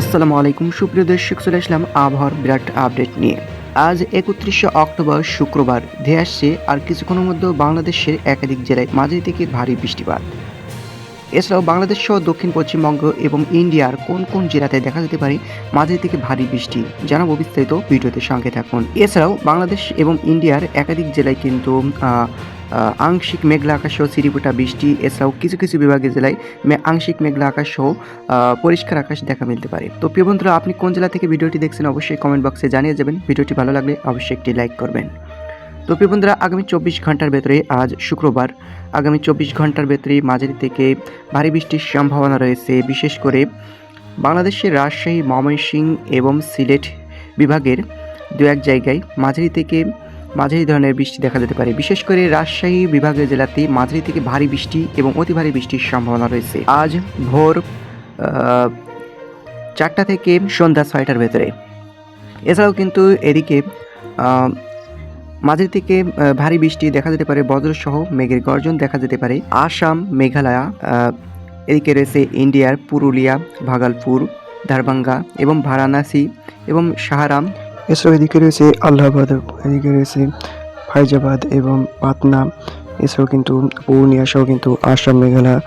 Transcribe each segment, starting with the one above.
আসসালামু আলাইকুম, সুপ্রিয় দর্শক, চলে আসলাম আবহাওয়ার বিরাট আপডেট নিয়ে। আজ একত্রিশে অক্টোবর শুক্রবার, ধেয়ে আসছে আর কিছুক্ষণের মধ্যে বাংলাদেশের একাধিক জেলায় মাঝারি থেকে ভারী বৃষ্টিপাত। এছাড়াও বাংলাদেশ সহ দক্ষিণ, পশ্চিমবঙ্গ এবং ইন্ডিয়ার কোন কোন জেলাতে দেখা যেতে পারে মাঝারি থেকে ভারী বৃষ্টি, জানাব বিস্তারিত ভিডিওতে সঙ্গে থাকুন। এছাড়াও বাংলাদেশ এবং ইন্ডিয়ার একাধিক জেলায় কিন্তু আংশিক মেঘলা আকাশ সহ সিরিপুটা বৃষ্টি, এছাড়াও কিছু কিছু বিভাগের জেলায় আংশিক মেঘলা আকাশ সহ পরিষ্কার আকাশ দেখা মিলতে পারে। তো প্রিয় বন্ধুরা, আপনি কোন জেলা থেকে ভিডিওটি দেখছেন অবশ্যই কমেন্ট বক্সে জানিয়ে যাবেন। ভিডিওটি ভালো লাগলে অবশ্যই একটি লাইক করবেন। তো প্রিয় বন্ধুরা, আগামী চব্বিশ ঘণ্টার ভেতরে, আজ শুক্রবার, আগামী চব্বিশ ঘণ্টার ভেতরে মাঝারি থেকে ভারী বৃষ্টির সম্ভাবনা রয়েছে। বিশেষ করে বাংলাদেশের রাজশাহী, ময়মনসিংহ এবং সিলেট বিভাগের দু এক জায়গায় মাঝারি থেকে মাঝারি ধরনের বৃষ্টি দেখা যেতে পারে। বিশেষ করে রাজশাহী বিভাগের জেলাতে মাঝারি থেকে ভারী বৃষ্টি এবং অতি ভারী বৃষ্টির সম্ভাবনা রয়েছে। আজ ভোর চারটা থেকে সন্ধ্যা ছয়টার ভেতরে। এছাড়াও কিন্তু এদিকে মাঝারি থেকে ভারী বৃষ্টি দেখা যেতে পারে বজ্রসহ মেঘের গর্জন দেখা যেতে পারে। আসাম, মেঘালয় এদিকে রয়েছে ইন্ডিয়ার পুরুলিয়া, ভাগলপুর দারবাঙ্গা এবং বারাণসী এবং সাহারাম এছাড়াও এদিকে রয়েছে আল্লাহাবাদ, এদিকে রয়েছে ফাইজাবাদ এবং পাতনা এছাড়াও কিন্তু পূর্ণিয়া সহ কিন্তু আসাম, মেঘালয়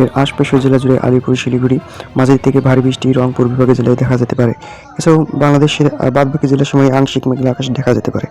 এর আশপাশের জেলা জুড়ে আলিপুর, শিলিগুড়ি, মাঝের থেকে ভারী বৃষ্টি রংপুর বিভাগের জেলায় দেখা যেতে পারে। এছাড়াও বাংলাদেশের বাদবাকি জেলার সময় আংশিক মেঘলা আকাশ দেখা যেতে পারে।